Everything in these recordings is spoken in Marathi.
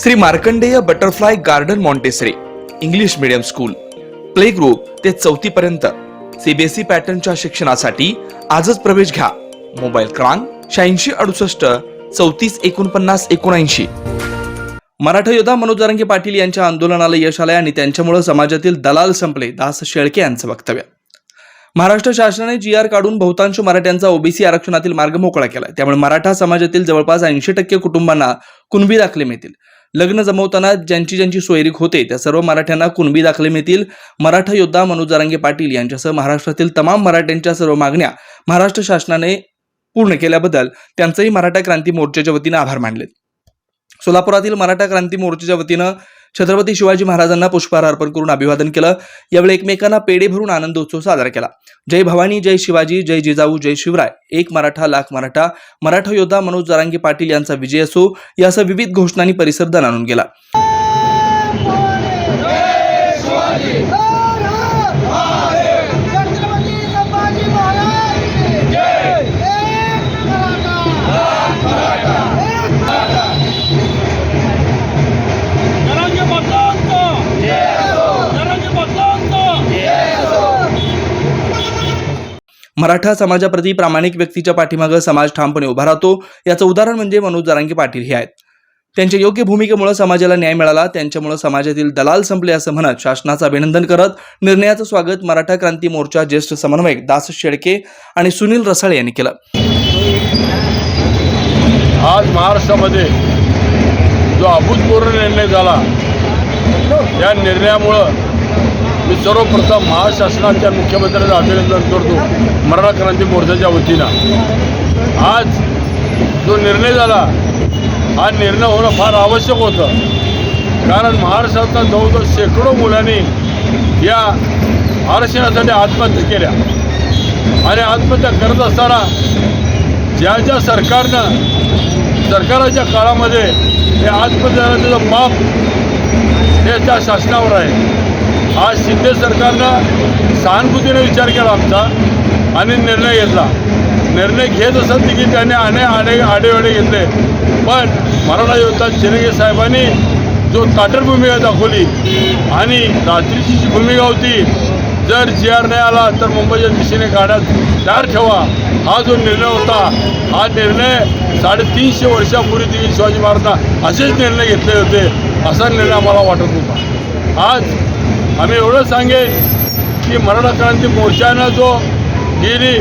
Shri Markandeya butterfly garden Montessori English medium school. Play group ते चौथी पर्यंत. सीबीएसई पॅटर्नच्या शिक्षणासाठी आजच प्रवेश घ्या. मोबाईल क्रमांक शहाऐंशी अडुसष्ट चौतीस एकोणपन्नास एकोणऐंशी. मराठा योद्धा मनोज जरांगे पाटील यांच्या आंदोलनाला यश आलंय आणि त्यांच्यामुळे समाजातील दलाल संपले दास शेळके यांचं वक्तव्य. महाराष्ट्र शासनाने जी आर काढून बहुतांश मराठ्यांचा ओबीसी आरक्षणातील मार्ग मोकळा केला त्यामुळे मराठा समाजातील जवळपास ऐंशी टक्के कुटुंबांना कुणबी दाखले मिळतील. लग्न जमवताना ज्यांची ज्यांची सोयरीक होते त्या सर्व मराठ्यांना कुणबी दाखले मिळतील? मराठा योद्धा मनोज पाटील यांच्यासह महाराष्ट्रातील तमाम मराठ्यांच्या सर्व मागण्या महाराष्ट्र शासनाने पूर्ण केल्याबद्दल त्यांचंही मराठा क्रांती मोर्चाच्या वतीनं आभार मानले सोलापुरातील मराठा क्रांती मोर्चाच्या वतीनं छत्रपती शिवाजी महाराजांना पुष्पहार अर्पण करून अभिवादन केलं. यावेळी एकमेकांना पेढे भरून आनंदोत्सव साजरा केला. जय भवानी जय शिवाजी जय जिजाऊ जय शिवराय. एक मराठा लाख मराठा. मराठा योद्धा मनोज जरांगी पाटील यांचा विजय असो यासह विविध घोषणांनी परिसर दणानून गेला. मराठा समाजाप्रती प्रामाणिक व्यक्तीच्या पाठीमागं समाज ठामपणे उभा राहतो. याचं उदाहरण म्हणजे मनोज जरांगे पाटील हे आहेत. त्यांच्या योग्य भूमिकेमुळे समाजाला न्याय मिळाला त्यांच्यामुळे समाजातील दलाल संपले असं म्हणत शासनाचं अभिनंदन करत निर्णयाचं स्वागत मराठा क्रांती मोर्चा ज्येष्ठ समन्वयक दास शेळके आणि सुनील रसाळे यांनी केलं. आज महाराष्ट्रामध्ये जो अभूतपूर्व निर्णय झाला या निर्णयामुळं मी सर्वप्रथम महाशासनाच्या मुख्यमंत्र्यांचं अभिनंदन करतो मराठा क्रांती मोर्चाच्या वतीनं. आज जो निर्णय झाला हा निर्णय होणं फार आवश्यक होतं. कारण महाराष्ट्रातल्या जवळजवळ शेकडो मुलांनी या आरक्षणासाठी आत्महत्या केल्या. आणि आत्महत्या करत असताना ज्या ज्या सरकारनं सरकाराच्या काळामध्ये हे आत्महत्याचं माप हे त्या शासनावर आहे. आज शिंदे सरकारनं सहानुभूतीने विचार केला आमचा आणि निर्णय घेतला. निर्णय घेत असत की त्याने अनेक आडे आडेवाडे घेतले. पण मराठा योद्धा चिरंगे साहेबांनी जो ताटर भूमिका दाखवली आणि रात्रीची जी भूमिका होती जर जी आर नाही आला तर मुंबईच्या दिशेने गाड्या तयार ठेवा. हा जो निर्णय होता हा निर्णय साडेतीनशे वर्षापूर्वी दिली शिवाजी महाराजांना असेच निर्णय घेतले होते असा निर्णय आम्हाला वाटत होता. आज आम्ही एवढं सांगेन की मराठा क्रांती मोर्चानं जो गेली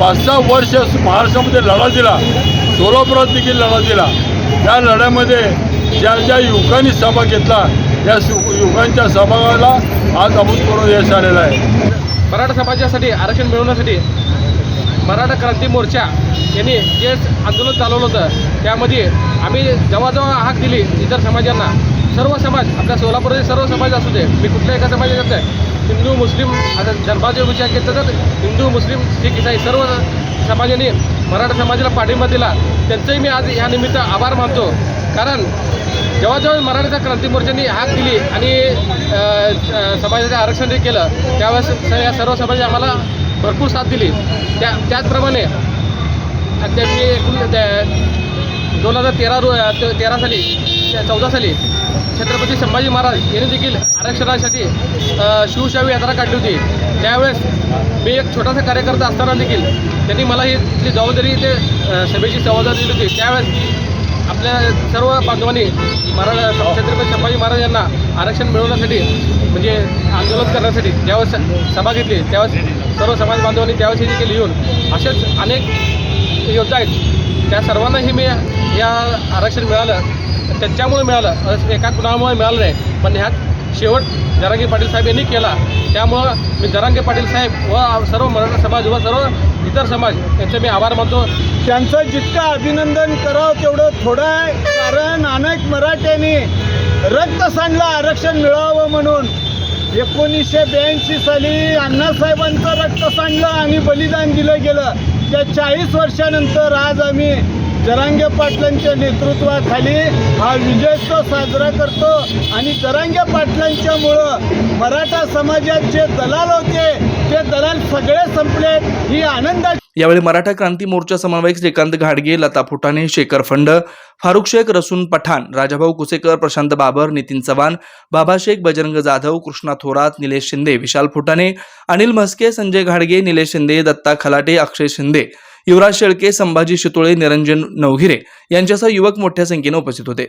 पाच सहा वर्ष महाराष्ट्रामध्ये लढा दिला सोलापुरात देखील लढा दिला त्या लढ्यामध्ये ज्या ज्या युवकांनी सहभाग घेतला या सु- युवकांच्या सहभागाला आज अभूतपूर्व यश आलेलं आहे. मराठा समाजासाठी आरक्षण मिळवण्यासाठी मराठा क्रांती मोर्चा यांनी जे आंदोलन चालवलं होतं. त्यामध्ये आम्ही जेव्हा हाक दिली इतर समाजांना सर्व समाज आपल्या सोलापूरचे सर्व समाज असू दे मी कुठल्या एका समाजात आहे हिंदू मुस्लिम आता धर्माचा विचार केला तर हिंदू मुस्लिम शीख इसाई सर्व समाजाने मराठा समाजाला पाठिंबा दिला. त्यांचंही मी आज ह्या निमित्त आभार मानतो. कारण जेव्हा जेव्हा मराठा क्रांती मोर्चाने हाक दिली आणि समाजाचं आरक्षण जे केलं त्यावेळेस या सर्व समाजाने आम्हाला भरपूर साथ दिली. त्या त्याचप्रमाणे आता मी एकूण त्या- दोन हजार तेरा रो तेरा साली ते- चौदा साली छत्रपती संभाजी महाराज यांनी देखील आरक्षणासाठी शिवशाही यात्रा काढली होती. त्यावेळेस मी एक छोटासा कार्यकर्ता असताना देखील त्यांनी मला ही इथली जबाबदारी ते सभेची जबाबदारी दिली होती. त्यावेळेस आपल्या सर्व बांधवांनी महाराज छत्रपती संभाजी महाराज यांना आरक्षण मिळवण्यासाठी म्हणजे आंदोलन करण्यासाठी ज्यावेळेस सभा घेतली त्यावेळेस सर्व समाज बांधवांनी त्यावेळेस हे देखील येऊन असेच अनेक योद्धा आहेत. त्या सर्वांनाही मी या आरक्षण मिळालं त्यांच्यामुळे मिळालं. असं एका कुणामुळे मिळालं नाही. पण ह्यात शेवट जरांगे पाटील साहेब यांनी केला. त्यामुळं मी जरांगे पाटील साहेब व सर्व मराठा समाज व सर्व इतर समाज यांचे मी आभार मानतो. त्यांचं जितकं अभिनंदन करावं तेवढं थोडं आहे. कारण अनेक मराठ्यांनी रक्त सांडलं आरक्षण मिळावं म्हणून. एकोणीसशे ब्याऐंशी साली अण्णासाहेबांचं रक्त सांडलं आणि बलिदान दिलं गेलं. त्या चाळीस वर्षानंतर आज आम्ही जरांगे पाटलांच्या नेतृत्वाखाली हा विजयोत्सव साजरा करतो. आणि जरांगे पाटलांच्यामुळं मराठा समाजात जे दलाल होते ते दलाल सगळे संपले ही आनंदाची यावेळी मराठा क्रांती मोर्चा समन्वयक श्रीकांत घाडगे लता फुटाणे शेखर फंड फारुख शेख रसून पठाण राजाभाऊ कुसेकर प्रशांत बाबर नितीन चव्हाण बाबा शेख बजरंग जाधव कृष्णा थोरात निलेश शिंदे विशाल फुटाणे अनिल म्हस्के संजय घाडगे निलेश शिंदे दत्ता खलाटे अक्षय शिंदे युवराज शेळके संभाजी शितोळे निरंजन नवघिरे यांच्यासह युवक मोठ्या संख्येने उपस्थित होते.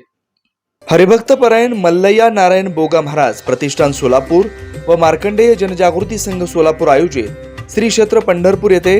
हरिभक्त परायण मल्लय्या नारायण बोगा महाराज प्रतिष्ठान सोलापूर व मार्कंडेय जनजागृती संघ सोलापूर आयोजित श्री क्षेत्र पंढरपूर येथे